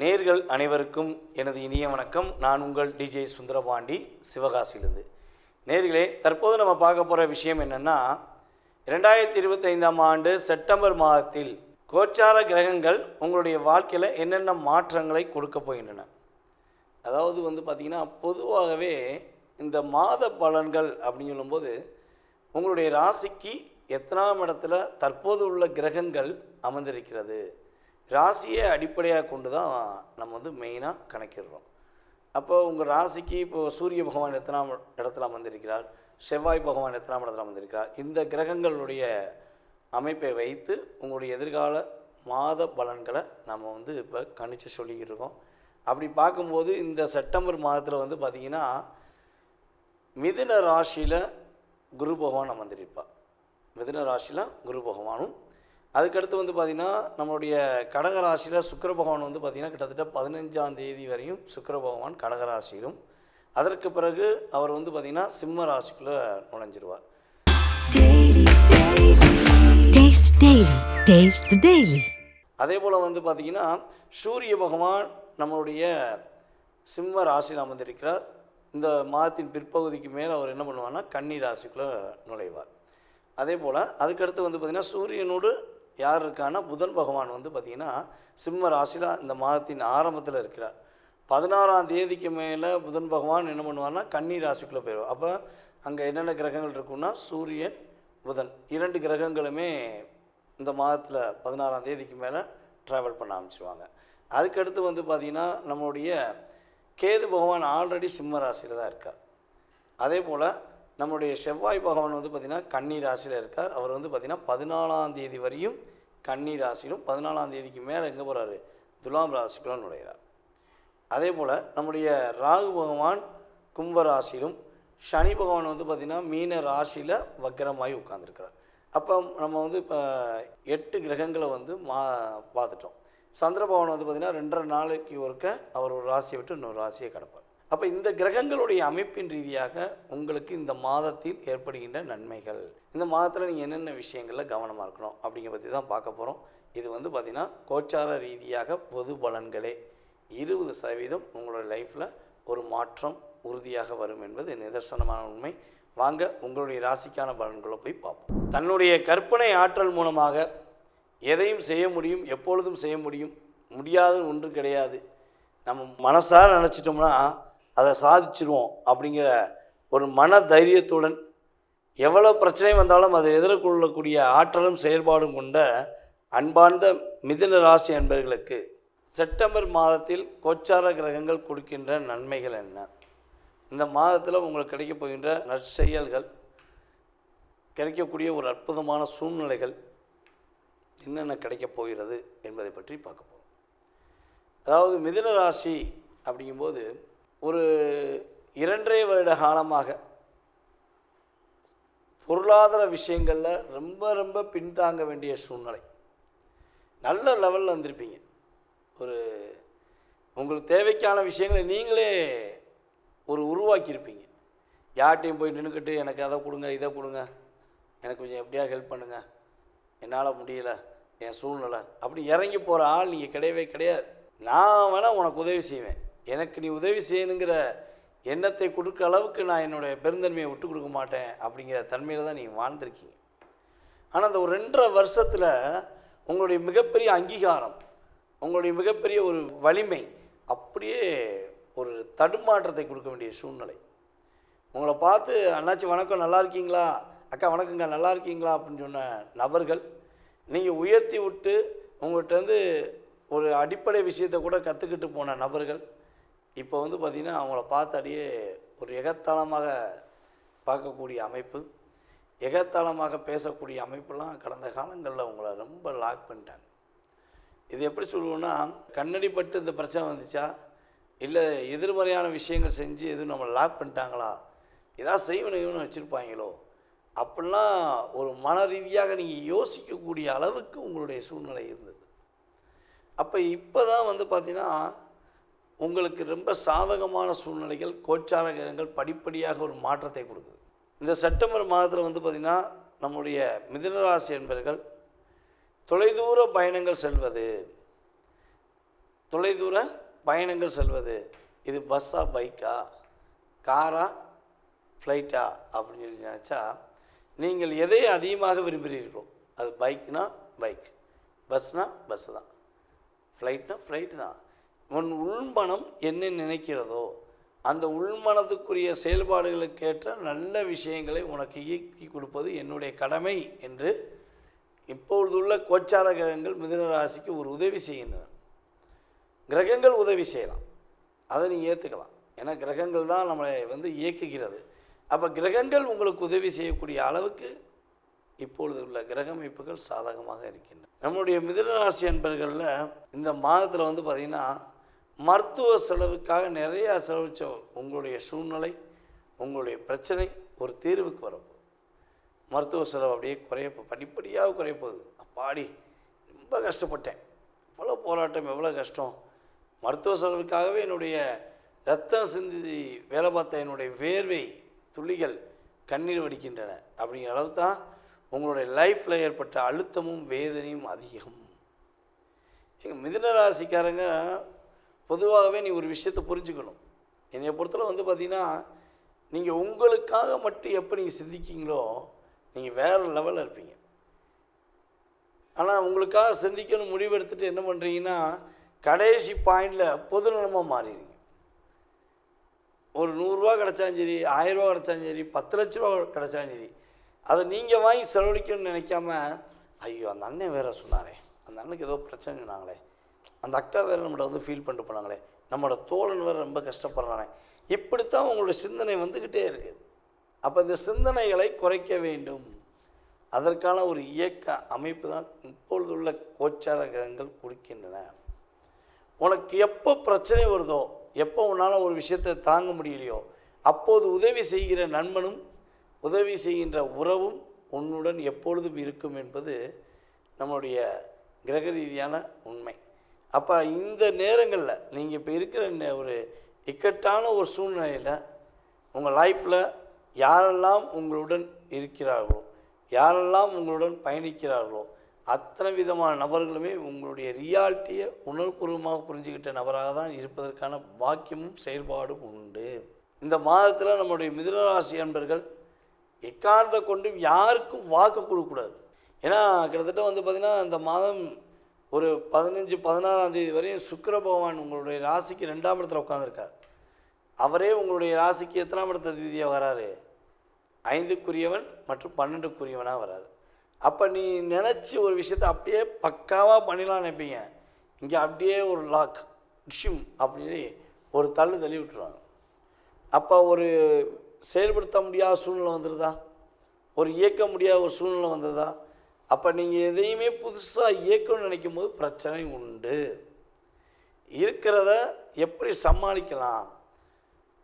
நேர்கள் அனைவருக்கும் எனது இனிய வணக்கம். நான் உங்கள் டிஜே சுந்தரபாண்டி சிவகாசியிலிருந்து. நேர்களே தற்போது நம்ம பார்க்க போகிற விஷயம் என்னென்னா ரெண்டாயிரத்தி இருபத்தைந்தாம் ஆண்டு செப்டம்பர் மாதத்தில் கோச்சார கிரகங்கள் உங்களுடைய வாழ்க்கையில் என்னென்ன மாற்றங்களை கொடுக்க போகின்றன. அதாவது வந்து பார்த்திங்கன்னா பொதுவாகவே இந்த மாத பலன்கள் அப்படின்னு சொல்லும்போது உங்களுடைய ராசிக்கு எத்தனாம் இடத்துல தற்போது உள்ள கிரகங்கள் அமர்ந்திருக்கிறது? ராசியை அடிப்படையாக கொண்டு தான் நம்ம வந்து மெயினாக கணக்கிடுறோம். அப்போ உங்கள் ராசிக்கு இப்போ சூரிய பகவான் எத்தனாம் இடத்துல வந்திருக்கிறார் செவ்வாய் பகவான் எத்தனாம் இடத்துல வந்திருக்கிறார் இந்த கிரகங்களுடைய அமைப்பை வைத்து உங்களுடைய எதிர்கால மாத பலன்களை நம்ம வந்து இப்போ கணிச்சு சொல்லிக்கிட்டு இருக்கோம். அப்படி பார்க்கும்போது இந்த செப்டம்பர் மாதத்தில் வந்து பார்த்திங்கன்னா மிதுன ராசியில் குரு பகவான் அமர்ந்திருப்பார். மிதுன ராசியில் குரு பகவானும் அதுக்கடுத்து வந்து பார்த்திங்கன்னா நம்மளுடைய கடக ராசியில் சுக்கிர பகவான் வந்து பார்த்திங்கன்னா கிட்டத்தட்ட பதினஞ்சாம் தேதி வரையும் சுக்கிர பகவான் கடக ராசியிலும் அதற்கு பிறகு அவர் வந்து பார்த்திங்கன்னா சிம்ம ராசிக்குள்ளே நுழைஞ்சிருவார். அதே போல் வந்து பார்த்திங்கன்னா சூரிய பகவான் நம்மளுடைய சிம்ம ராசியில் அமர்ந்திருக்கிறார். இந்த மாதத்தின் பிற்பகுதிக்கு மேலே அவர் என்ன பண்ணுவார்னா கன்னி ராசிக்குள்ளே நுழைவார். அதே போல் அதுக்கடுத்து வந்து பார்த்திங்கன்னா சூரியனோடு யார் இருக்கான்னா புதன் பகவான் வந்து பார்த்திங்கன்னா சிம்ம ராசியில் இந்த மாதத்தின் ஆரம்பத்தில் இருக்கிறார். பதினாறாம் தேதிக்கு மேலே புதன் பகவான் என்ன பண்ணுவார்னா கன்னி ராசிக்குள்ளே போயிடுவார். அப்போ அங்கே என்னென்ன கிரகங்கள் இருக்குன்னா சூரியன் புதன். இரண்டு கிரகங்களுமே இந்த மாதத்தில் பதினாறாம் தேதிக்கு மேலே ட்ராவல் பண்ண ஆரம்பிச்சிருவாங்க. அதுக்கடுத்து வந்து பார்த்திங்கன்னா நம்மளுடைய கேது பகவான் ஆல்ரெடி சிம்ம ராசியில் தான் இருக்கார். அதே போல் நம்முடைய செவ்வாய் பகவான் வந்து பார்த்திங்கன்னா கன்னி ராசியில் இருக்கார். அவர் வந்து பார்த்திங்கன்னா பதினாலாம் தேதி வரையும் கன்னி ராசியிலும் பதினாலாம் தேதிக்கு மேலே எங்கே போகிறாரு துலாம் ராசிக்குள்ள நுழைகிறார் அதே போல் நம்முடைய ராகு பகவான் கும்ப ராசியிலும் சனி பகவான் வந்து பார்த்திங்கன்னா மீன ராசியில் வக்கரமாகி உட்காந்துருக்கிறார் அப்போ நம்ம வந்து இப்போ எட்டு கிரகங்களை வந்து மா பார்த்துட்டோம். சந்திர பகவான் வந்து பார்த்திங்கன்னா ரெண்டரை நாளைக்கு ஒருக்க அவர் ஒரு ராசியை விட்டு இன்னொரு ராசியை கிடப்பார். அப்போ இந்த கிரகங்களுடைய அமைப்பின் ரீதியாக உங்களுக்கு இந்த மாதத்தில் ஏற்படுகின்ற நன்மைகள். இந்த மாதத்தில் நீங்கள் என்னென்ன விஷயங்களில் கவனமாக இருக்கணும் அப்படிங்கிற பற்றி தான் பார்க்க போகிறோம் இது வந்து பார்த்திங்கன்னா கோச்சார ரீதியாக பொது பலன்களே இருபது சதவீதம் உங்களோட லைஃப்பில் ஒரு மாற்றம் உறுதியாக வரும் என்பது நிதர்சனமான உண்மை. வாங்க உங்களுடைய ராசிக்கான பலன்களை போய் பார்ப்போம். தன்னுடைய கற்பனை ஆற்றல் மூலமாக எதையும் செய்ய முடியும் எப்பொழுதும் செய்ய முடியும் முடியாதுன்னு ஒன்று கிடையாது. நம்ம மனசார நினச்சிட்டோம்னா அதை சாதிச்சிருவோம் அப்படிங்கிற ஒரு மன தைரியத்துடன் எவ்வளோ பிரச்சனை வந்தாலும் அதை எதிர்கொள்ளக்கூடிய ஆற்றலும் செயல்பாடும் கொண்ட அன்பார்ந்த மிதுன ராசி அன்பர்களுக்கு செப்டம்பர் மாதத்தில் கோச்சார கிரகங்கள் கொடுக்கின்ற நன்மைகள் என்ன? இந்த மாதத்தில் உங்களுக்கு கிடைக்கப் போகின்ற நற்செயல்கள் கிடைக்கக்கூடிய ஒரு அற்புதமான சூழ்நிலைகள் என்னென்ன கிடைக்கப் போகிறது என்பதை பற்றி பார்க்க போகிறோம் அதாவது மிதுன ராசி அப்படிங்கும்போது ஒரு இரண்டரை வருட காலமாக பொருளாதார விஷயங்களில் ரொம்ப ரொம்ப பின்தாங்க வேண்டிய சூழ்நிலை. நல்ல லெவலில் வந்திருப்பீங்க. ஒரு உங்களுக்கு தேவைக்கான விஷயங்களை நீங்களே ஒரு உருவாக்கியிருப்பீங்க. யார்கிட்டையும் போய் நின்றுக்கிட்டு எனக்கு அதை கொடுங்க இதை கொடுங்க எனக்கு கொஞ்சம் எப்படியா ஹெல்ப் பண்ணுங்கள் என்னால் முடியல என் சூழ்நிலை அப்படி இறங்கி போகிற ஆள் நீங்கள் கிடையவே கிடையாது. நான் வேணால் உனக்கு உதவி செய்வேன். எனக்கு நீ உதவி செய்யணுங்கிற எண்ணத்தை கொடுக்க அளவுக்கு நான் என்னுடைய பெருந்தன்மையை விட்டு கொடுக்க மாட்டேன் அப்படிங்கிற தன்மையில் தான் நீங்கள் வாழ்ந்திருக்கீங்க. ஆனால் அந்த ஒரு ரெண்டரை வருஷத்தில் உங்களுடைய மிகப்பெரிய அங்கீகாரம் உங்களுடைய மிகப்பெரிய ஒரு வலிமை அப்படியே ஒரு தடுமாற்றத்தை கொடுக்க வேண்டிய சூழ்நிலை. உங்களை பார்த்து அண்ணாச்சி வணக்கம் நல்லா இருக்கீங்களா? அக்கா வணக்கங்க நல்லா இருக்கீங்களா? அப்படின்னு சொன்ன நபர்கள் நீங்கள் உயர்த்தி விட்டு உங்கள்கிட்ட வந்து ஒரு அடிப்படை விஷயத்தை கூட கற்றுக்கிட்டு போன நபர்கள் இப்போ வந்து பார்த்திங்கன்னா அவங்கள பார்த்து ஒரு எகத்தாளமாக பார்க்கக்கூடிய அமைப்பு எகத்தாளமாக பேசக்கூடிய அமைப்பெல்லாம் கடந்த காலங்களில் அவங்கள ரொம்ப லாக் பண்ணிட்டாங்க. இது எப்படி சொல்லுவோன்னா கண்ணடிப்பட்டு இந்த பிரச்சனை வந்துச்சா? இல்லை எதிர்மறையான விஷயங்கள் செஞ்சு எதுவும் நம்ம லாக் பண்ணிட்டாங்களா? ஏதாவது செய்வனைன்னு வச்சுருப்பாங்களோ? அப்படிலாம் ஒரு மன ரீதியாக நீங்கள் யோசிக்கக்கூடிய அளவுக்கு உங்களுடைய சூழ்நிலை இருந்தது. அப்போ இப்போ தான் வந்து பார்த்திங்கன்னா உங்களுக்கு ரொம்ப சாதகமான சூழ்நிலைகள் கோச்சார கிரகங்கள் படிப்படியாக ஒரு மாற்றத்தை கொடுக்குது. இந்த செப்டம்பர் மாதத்தில் வந்து பார்த்திங்கன்னா நம்முடைய மிதனராசி என்பர்கள் தொலைதூர பயணங்கள் செல்வது. தொலைதூர பயணங்கள் செல்வது. இது பஸ்ஸா பைக்கா காரா ஃப்ளைட்டா அப்படின்னு சொல்லி நினச்சா நீங்கள் எதை அதிகமாக விரும்புகிறீர்களோ அது பைக்னா பைக் பஸ்னால் பஸ் தான். ஃப்ளைட்னால் ஃப்ளைட்டு தான். உன் உள்மனம் என்ன நினைக்கிறதோ அந்த உள்மனதுக்குரிய செயல்பாடுகளுக்கேற்ற நல்ல விஷயங்களை உனக்கு இயக்கி கொடுப்பது என்னுடைய கடமை என்று இப்பொழுதுள்ள கோச்சார கிரகங்கள் மிதுன ராசிக்கு ஒரு உதவி செய்கின்றன. கிரகங்கள் உதவி செய்யலாம். அதை நீங்கள் ஏற்றுக்கலாம் ஏன்னா கிரகங்கள் தான் நம்மளை வந்து இயக்குகிறது. அப்போ கிரகங்கள் உங்களுக்கு உதவி செய்யக்கூடிய அளவுக்கு இப்பொழுது உள்ள கிரக அமைப்புகள் சாதகமாக இருக்கின்றன. நம்முடைய மிதுனராசி அன்பர்களில் இந்த மாதத்தில் வந்து பார்த்திங்கன்னா மருத்துவ செலவுக்காக நிறையா செலவிச்ச உங்களுடைய சூழ்நிலை உங்களுடைய பிரச்சனை ஒரு தீர்வுக்கு வரப்போகுது. மருத்துவ செலவு அப்படியே குறைய படிப்படியாக குறைய போகுது. அப்பாடி ரொம்ப கஷ்டப்பட்டேன். எவ்வளோ போராட்டம் எவ்வளோ கஷ்டம். மருத்துவ செலவுக்காகவே என்னுடைய ரத்தம் சிந்தி வேலை பார்த்த என்னுடைய வேர்வை துளிகள் கண்ணீர் வடிக்கின்றன. அப்படிங்கிற அளவு தான் உங்களுடைய லைஃப்பில் ஏற்பட்ட அழுத்தமும் வேதனையும் அதிகம். எங்கள் மிதன ராசிக்காரங்க பொதுவாகவே நீ ஒரு விஷயத்தை புரிஞ்சுக்கணும். என்னை பொறுத்தளவு வந்து பார்த்தீங்கன்னா நீங்கள் உங்களுக்காக மட்டும் எப்போ நீங்கள் சிந்திக்கீங்களோ நீங்கள் வேறு லெவலில் இருப்பீங்க. ஆனால் உங்களுக்காக சிந்திக்கணும் முடிவெடுத்துட்டு என்ன பண்ணுறீங்கன்னா கடைசி பாயிண்டில் பொதுநலமாக மாறிடுங்க ஒரு நூறுரூவா கிடச்சாலும் சரி ஆயிரரூவா கிடச்சாலும் சரி பத்து லட்ச ரூபா கிடச்சாலும் சரி அதை நீங்கள் வாங்கி செலவழிக்கணும்னு நினைக்காம ஐயோ அந்த அண்ணன் வேற சொன்னாரே. அந்த அண்ணனுக்கு ஏதோ பிரச்சனை நாங்களே அந்த அக்கா வேறு நம்மளை வந்து ஃபீல் பண்ணிட்டு போனாங்களே. நம்மளோட தோழன் வேறு ரொம்ப கஷ்டப்படுறானே. இப்படித்தான் உங்களோட சிந்தனை வந்துக்கிட்டே இருக்குது அப்போ இந்த சிந்தனைகளை குறைக்க வேண்டும். அதற்கான ஒரு இயக்க அமைப்பு தான் இப்பொழுதுள்ள கோச்சார கிரகங்கள் கொடுக்கின்றன. உனக்கு எப்போ பிரச்சனை வருதோ எப்போ உன்னால் ஒரு விஷயத்தை தாங்க முடியலையோ அப்போது உதவி செய்கிற நண்பனும் உதவி செய்கின்ற உறவும் உன்னுடன் எப்பொழுதும் இருக்கும் என்பது நம்மளுடைய கிரக ரீதியான உண்மை. அப்போ இந்த நேரங்களில் நீங்கள் இப்போ இருக்கிற ஒரு இக்கட்டான ஒரு சூழ்நிலையில் உங்கள் லைஃப்பில் யாரெல்லாம் உங்களுடன் இருக்கிறார்களோ யாரெல்லாம் உங்களுடன் பயணிக்கிறார்களோ அத்தனை விதமான நபர்களுமே உங்களுடைய ரியாலிட்டியை உணர்வுபூர்வமாக புரிஞ்சுக்கிட்ட நபராக தான் இருப்பதற்கான பாக்கியமும் செயல்பாடும் உண்டு. இந்த மாதத்தில் நம்முடைய மிதுனராசி அன்பர்கள் எக்காரணத்தை கொண்டு யாருக்கும் வாக்கு கொடுக்கக்கூடாது. ஏன்னா கிட்டத்தட்ட வந்து பார்த்திங்கன்னா இந்த மாதம் ஒரு பதினஞ்சு பதினாறாம் தேதி வரையும் சுக்கர பகவான் உங்களுடைய ராசிக்கு ரெண்டாம் இடத்துல உட்காந்துருக்கார் அவரே உங்களுடைய ராசிக்கு எத்தனாம் இடத்த அதிபதியாக வராரு? ஐந்துக்குரியவன் மற்றும் பன்னெண்டுக்குரியவனாக வராரு. அப்போ நீ நினச்சி ஒரு விஷயத்தை அப்படியே பக்காவாக பண்ணிடலாம் நினைப்பீங்க. இங்கே அப்படியே ஒரு லாக் டிஷ்யூம் அப்படின்னு ஒரு தள்ளு தள்ளி விட்டுருவாங்க. அப்போ ஒரு செயல்படுத்த முடியாத சூழ்நிலை வந்துடுதா ஒரு இயக்க முடியாத ஒரு சூழ்நிலை வந்ததா அப்போ நீங்கள் எதையுமே புதுசாக இயக்கணும்னு நினைக்கும் போது பிரச்சனை உண்டு. இருக்கிறத எப்படி சமாளிக்கலாம்?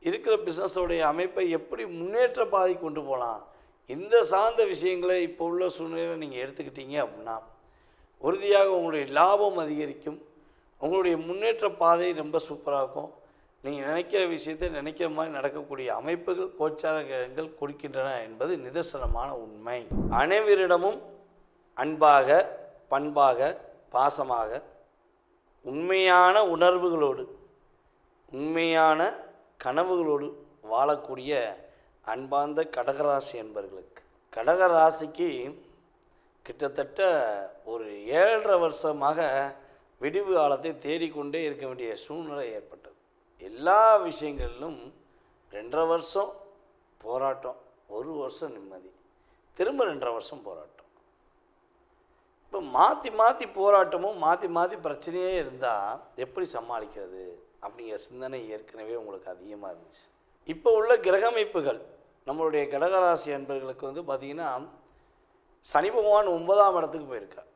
இருக்கிற பிஸ்னஸோடைய அமைப்பை எப்படி முன்னேற்ற பாதை கொண்டு போகலாம்? இந்த சார்ந்த விஷயங்களை இப்போ உள்ள சூழ்நிலையில் நீங்கள் எடுத்துக்கிட்டீங்க அப்படின்னா உறுதியாக உங்களுடைய லாபம் அதிகரிக்கும். உங்களுடைய முன்னேற்ற பாதை ரொம்ப சூப்பராக இருக்கும். நீங்கள் நினைக்கிற விஷயத்தை நினைக்கிற மாதிரி நடக்கக்கூடிய அமைப்புகள் கோச்சார கிரகங்கள் கொடுக்கின்றன என்பது நிதர்சனமான உண்மை. அனைவரிடமும் அன்பாக பண்பாக பாசமாக உண்மையான உணர்வுகளோடு உண்மையான கனவுகளோடு வாழக்கூடிய அன்பார்ந்த கடகராசி என்பர்களுக்கு. கடகராசிக்கு கிட்டத்தட்ட ஒரு ஏழரை வருஷமாக விடிவு காலத்தை தேடிக்கொண்டே இருக்க வேண்டிய சூழ்நிலை ஏற்பட்டது. எல்லா விஷயங்களிலும் ரெண்டரை வருஷம் போராட்டம் ஒரு வருஷம் நிம்மதி திரும்ப ரெண்டரை வருஷம் போராட்டம். இப்போ மாற்றி மாற்றி போராட்டமும் மாற்றி மாற்றி பிரச்சனையே இருந்தால் எப்படி சமாளிக்கிறது? அப்படிங்கிற சிந்தனை ஏற்கனவே உங்களுக்கு அதிகமாக இருந்துச்சு. இப்போ உள்ள கிரக அமைப்புகள் நம்மளுடைய கடகராசி அன்பர்களுக்கு வந்து பார்த்திங்கன்னா சனி பகவான் ஒன்பதாம் இடத்துக்கு போயிருக்கார்.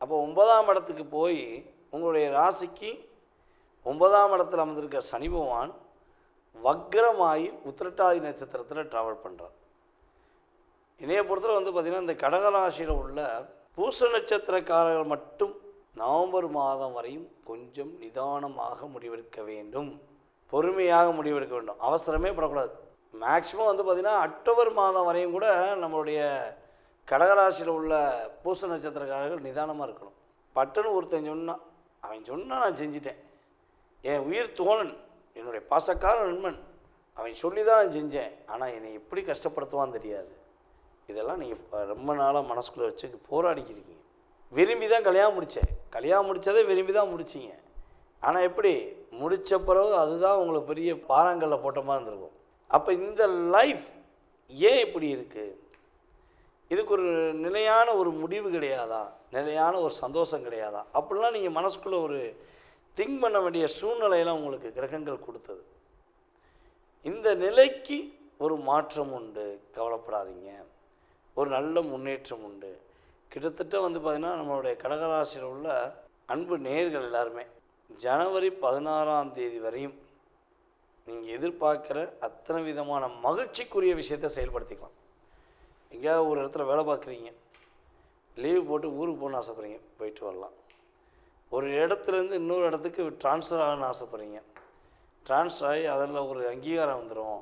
அப்போ ஒன்பதாம் இடத்துக்கு போய் உங்களுடைய ராசிக்கு ஒன்பதாம் இடத்துல அமர்ந்திருக்க சனி பகவான் வக்ரமாகி உத்திரட்டாதி நட்சத்திரத்தில் ட்ராவல் பண்ணுறார் இணைய பொறுத்தவரை வந்து பார்த்திங்கன்னா இந்த கடகராசியில் உள்ள பூச நட்சத்திரக்காரர்கள் மட்டும் நவம்பர் மாதம் வரையும் கொஞ்சம் நிதானமாக முடிவெடுக்க வேண்டும். பொறுமையாக முடிவெடுக்க வேண்டும். அவசரமே படக்கூடாது. மேக்ஸிமம் வந்து பார்த்திங்கன்னா அக்டோபர் மாதம் வரையும் கூட நம்மளுடைய கடகராசியில் உள்ள பூச நட்சத்திரக்காரர்கள் நிதானமாக இருக்கணும். பட்டுன்னு ஒருத்தன் சொன்னான் அவன் சொன்னால் நான் செஞ்சிட்டேன். என் உயிர் தோழன் என்னுடைய பாசக்கார நண்பன் அவன் சொல்லி தான் நான் செஞ்சேன். ஆனால் என்னை எப்படி கஷ்டப்படுத்துவான்னு தெரியாது. இதெல்லாம் நீங்கள் ரொம்ப நாளாக மனசுக்குள்ளே வச்சு போராடிக்கிறீங்க விரும்பி தான் கல்யாணம் முடித்தேன் கல்யாணம் முடித்ததே விரும்பி தான் முடிச்சிங்க. ஆனால் எப்படி? முடித்த பிறகு அதுதான் உங்களை பெரிய பாறாங்கல்ல போட்ட மாதிரி இருந்திருக்கும். அப்போ இந்த லைஃப் ஏன் இப்படி இருக்குது இதுக்கு ஒரு நிலையான ஒரு முடிவு கிடையாதா? நிலையான ஒரு சந்தோஷம் கிடையாதா? அப்படிலாம் நீங்கள் மனசுக்குள்ளே ஒரு திங்க் பண்ண வேண்டிய சூழ்நிலையெல்லாம் உங்களுக்கு கிரகங்கள் கொடுத்தது. இந்த நிலைக்கு ஒரு மாற்றம் உண்டு. கவலைப்படாதீங்க. ஒரு நல்ல முன்னேற்றம் உண்டு. கிட்டத்தட்ட வந்து பார்த்திங்கன்னா நம்மளுடைய கடகராசியில் உள்ள அன்பு நேர்கள் எல்லாருமே ஜனவரி பதினாறாம் தேதி வரையும் நீங்கள் எதிர்பார்க்குற அத்தனை விதமான மகிழ்ச்சிக்குரிய விஷயத்தை செயல்படுத்திக்கலாம். எங்கேயாவது ஒரு இடத்துல வேலை பார்க்குறீங்க. லீவு போட்டு ஊருக்கு போகணும்னு ஆசைப்பட்றீங்க போயிட்டு வரலாம். ஒரு இடத்துலேருந்து இன்னொரு இடத்துக்கு ட்ரான்ஸ்ஃபர் ஆகணும்னு ஆசைப்பட்றீங்க. ட்ரான்ஸ்ஃபர் ஆகி அதில் ஒரு அங்கீகாரம் வந்துடும்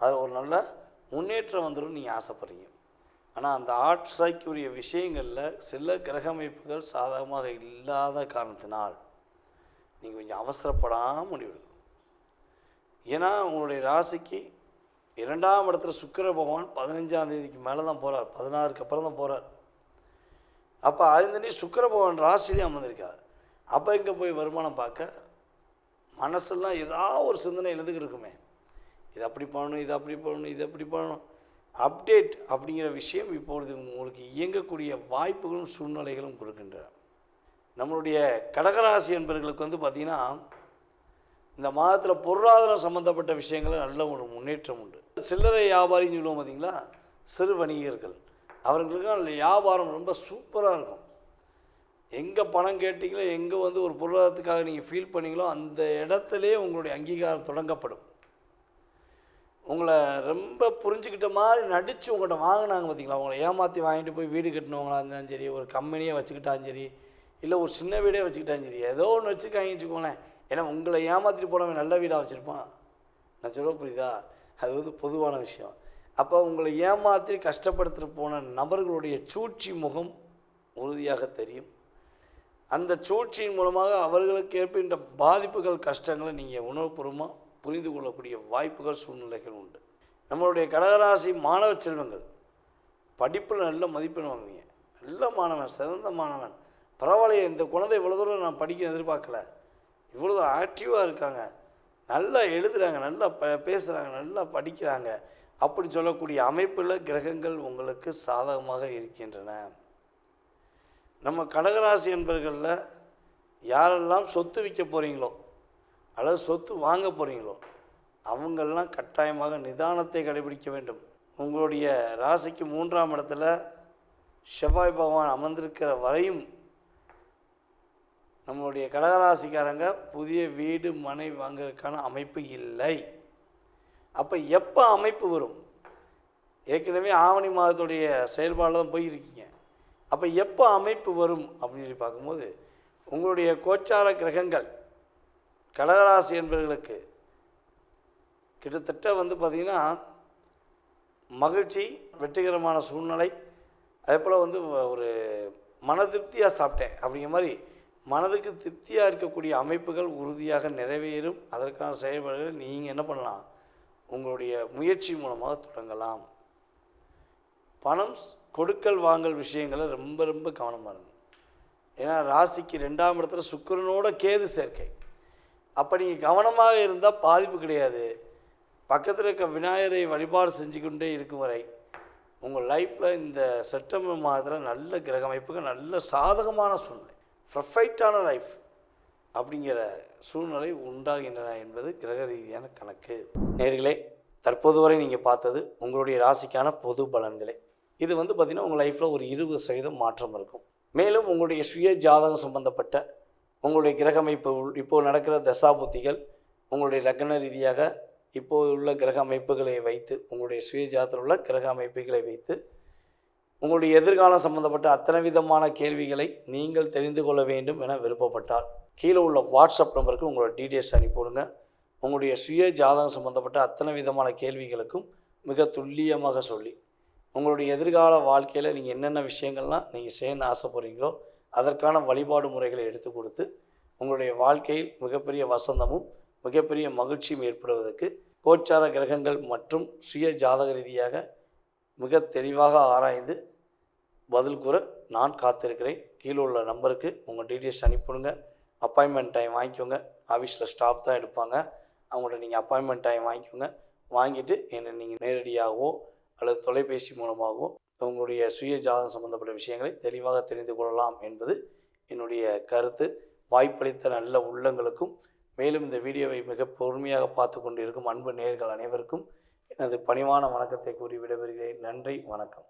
அதில் ஒரு நல்ல முன்னேற்றம் வந்துடும் நீங்கள் ஆசைப்பட்றீங்க. ஆனால் அந்த ஆட்சாய்க்குரிய விஷயங்களில் சில கிரக அமைப்புகள் சாதகமாக இல்லாத காரணத்தினால் நீங்கள் கொஞ்சம் அவசரப்படாமல் முடிவெடுக்கணும் ஏன்னா உங்களுடைய ராசிக்கு இரண்டாம் இடத்துல சுக்கர பகவான் பதினஞ்சாம் தேதிக்கு மேலே தான் போகிறார் பதினாறுக்கு அப்புறம் தான் போகிறார் அப்போ அதுந்தனி சுக்கர பகவான் ராசிலே அமர்ந்திருக்கார். அப்போ இங்கே போய் வருமானம் பார்க்க? மனசெல்லாம் ஏதாவது ஒரு சிந்தனை எழுதுக்கு இருக்குமே இது அப்படி பண்ணணும் இது அப்படி பண்ணணும் இது அப்படி பண்ணணும். அப்டேட் அப்படிங்கிற விஷயம் இப்பொழுது உங்களுக்கு இயங்கக்கூடிய வாய்ப்புகளும் சூழ்நிலைகளும் கொடுக்கின்றன. நம்மளுடைய கடகராசி என்பவர்களுக்கு வந்து பார்த்திங்கன்னா இந்த மாதத்தில் பொருளாதாரம் சம்மந்தப்பட்ட விஷயங்களில் நல்ல ஒரு முன்னேற்றம் உண்டு. சில்லறை வியாபாரின்னு சொல்லுவோம் பார்த்திங்களா? சிறு வணிகர்கள். அவர்களுக்கு அந்த வியாபாரம் ரொம்ப சூப்பராக இருக்கும். எங்கே பணம் கேட்டிங்களோ எங்கே வந்து ஒரு பொருளாதாரத்துக்காக நீங்கள் ஃபீல் பண்ணீங்களோ அந்த இடத்துலையே உங்களுடைய அங்கீகாரம் தொடங்கப்படும். உங்களை ரொம்ப புரிஞ்சுக்கிட்ட மாதிரி நடித்து உங்கள்கிட்ட வாங்கினாங்க பார்த்தீங்களா? உங்களை ஏமாற்றி வாங்கிட்டு போய் வீடு கட்டினவங்களா இருந்தாலும் சரி ஒரு கம்பெனியை வச்சுக்கிட்டாலும் சரி இல்லை ஒரு சின்ன வீடே வச்சுக்கிட்டாலும் சரி ஏதோ ஒன்று வச்சு வச்சுக்கோங்களேன். ஏன்னா உங்களை ஏமாற்றிட்டு போனவன் நல்ல வீடாக வச்சுருப்பான். நான் சொல்ல புரியுதா? அது வந்து பொதுவான விஷயம். அப்போ உங்களை ஏமாற்றி கஷ்டப்படுத்திட்டு போன நபர்களுடைய சூழ்ச்சி முகம் உறுதியாக தெரியும். அந்த சூழ்ச்சியின் மூலமாக அவர்களுக்கு ஏற்படுகின்ற பாதிப்புகள் கஷ்டங்களை நீங்கள் உணவுபூர்வமாக புரிந்து கொள்ளக்கூடிய வாய்ப்புகள் சூழ்நிலைகள் உண்டு. நம்மளுடைய கடகராசி மாணவ செல்வங்கள் படிப்பில் நல்ல மதிப்பெண் வாங்குவீங்க. நல்ல மாணவன் சிறந்த மாணவன். பரவாயில்லையே இந்த குழந்தை இவ்வளோ தூரம் நான் படிக்க எதிர்பார்க்கல. இவ்வளோ ஆக்டிவாக இருக்காங்க. நல்லா எழுதுகிறாங்க நல்லா ப பேசுகிறாங்க நல்லா படிக்கிறாங்க. அப்படி சொல்லக்கூடிய அமைப்பில் கிரகங்கள் உங்களுக்கு சாதகமாக இருக்கின்றன. நம்ம கடகராசி என்பர்களில் யாரெல்லாம் சொத்து விற்க போகிறீங்களோ அல்லது சொத்து வாங்க போகிறீங்களோ அவங்கெல்லாம் கட்டாயமாக நிதானத்தை கடைபிடிக்க வேண்டும். உங்களுடைய ராசிக்கு மூன்றாம் இடத்துல செவ்வாய் பகவான் அமர்ந்திருக்கிற வரையும் நம்மளுடைய கடகராசிக்காரங்க புதிய வீடு மனை வாங்குறதுக்கான அமைப்பு இல்லை. அப்போ எப்போ அமைப்பு வரும்? ஏற்கனவே ஆவணி மாதத்துடைய செயல்பாடில் தான் போயிருக்கீங்க. அப்போ எப்போ அமைப்பு வரும் அப்படின்னு சொல்லி பார்க்கும்போது உங்களுடைய கோச்சார கிரகங்கள் கடகராசி என்பவர்களுக்கு கிட்டத்தட்ட வந்து பார்த்திங்கன்னா மகிழ்ச்சி வெற்றிகரமான சூழ்நிலை அதே போல் வந்து ஒரு மன திருப்தியாக சாப்பிட்டேன் அப்படிங்கிற மாதிரி மனதுக்கு திருப்தியாக இருக்கக்கூடிய அமைப்புகள் உறுதியாக நிறைவேறும். அதற்கான செயல்பாடுகளை நீங்கள் என்ன பண்ணலாம்? உங்களுடைய முயற்சி மூலமாக தொடங்கலாம். பணம் கொடுக்கல் வாங்கல் விஷயங்களை ரொம்ப ரொம்ப கவனமாக இருக்கும் ஏன்னா ராசிக்கு ரெண்டாம் இடத்துல சுக்கிரனோட கேது சேர்க்கை. அப்போ நீங்கள் கவனமாக இருந்தால் பாதிப்பு கிடையாது. பக்கத்தில் இருக்க விநாயகரை வழிபாடு செஞ்சுக்கொண்டே இருக்கும் வரை உங்கள் லைஃப்பில் இந்த செப்டம்பர் மாதத்தில் நல்ல கிரக அமைப்புக்கு நல்ல சாதகமான சூழ்நிலை பர்ஃபெக்டான லைஃப் அப்படிங்கிற சூழ்நிலை உண்டாகின்றன என்பது கிரக ரீதியான கணக்கு. நேர்களே தற்போது வரை நீங்கள் பார்த்தது உங்களுடைய ராசிக்கான பொது பலன்களே. இது வந்து பார்த்திங்கன்னா உங்கள் லைஃப்பில் ஒரு இருபது சதவீதம் மாற்றம் இருக்கும். மேலும் உங்களுடைய சுய ஜாதகம் சம்பந்தப்பட்ட உங்களுடைய கிரகமைப்பு இப்போது நடக்கிற தசாபுத்திகள் உங்களுடைய லக்ன ரீதியாக இப்போது உள்ள கிரக அமைப்புகளை வைத்து உங்களுடைய சுயஜாத்தில் உள்ள கிரக அமைப்புகளை வைத்து உங்களுடைய எதிர்காலம் சம்பந்தப்பட்ட அத்தனை விதமான கேள்விகளை நீங்கள் தெரிந்து கொள்ள வேண்டும் என விருப்பப்பட்டால் கீழே உள்ள வாட்ஸ்அப் நம்பருக்கு உங்களோட டீட்டெயில்ஸ் அனுப்பிவிடுங்க. உங்களுடைய சுய ஜாதகம் சம்பந்தப்பட்ட அத்தனை விதமான கேள்விகளுக்கும் மிக துல்லியமாக சொல்லி உங்களுடைய எதிர்கால வாழ்க்கையில் நீங்கள் என்னென்ன விஷயங்கள்லாம் நீங்கள் செய்யணும்னு ஆசைப்படுறீங்களோ அதற்கான வழிபாடு முறைகளை எடுத்து கொடுத்து உங்களுடைய வாழ்க்கையில் மிகப்பெரிய வசந்தமும் மிகப்பெரிய மகிழ்ச்சியும் ஏற்படுவதற்கு கோச்சார கிரகங்கள் மற்றும் சுய ஜாதக ரீதியாக மிக தெளிவாக ஆராய்ந்து பதில் கூற நான் காத்திருக்கிறேன். கீழே உள்ள நம்பருக்கு உங்கள் டீட்டெயில்ஸ் அனுப்பிவிடுங்க. அப்பாயின்மெண்ட் டைம் வாங்கிக்கோங்க. ஆஃபீஸில் ஸ்டாஃப் தான் எடுப்பாங்க. அவங்கள்ட்ட நீங்கள் அப்பாயின்மெண்ட் டைம் வாங்கிக்கோங்க. வாங்கிட்டு என்னை நீங்கள் நேரடியாகவோ அல்லது தொலைபேசி மூலமாகவோ உங்களுடைய சுய ஜாதகம் சம்பந்தப்பட்ட விஷயங்களை தெளிவாக தெரிந்து கொள்ளலாம் என்பது என்னுடைய கருத்து. வாய்ப்பளித்த நல்ல உள்ளங்களுக்கும் மேலும் இந்த வீடியோவை மிக பொறுமையாக பார்த்து கொண்டிருக்கும் அன்பு நேர்கள் அனைவருக்கும் எனது பணிவான வணக்கத்தை கூறி விடைபெறுகிறேன். நன்றி வணக்கம்.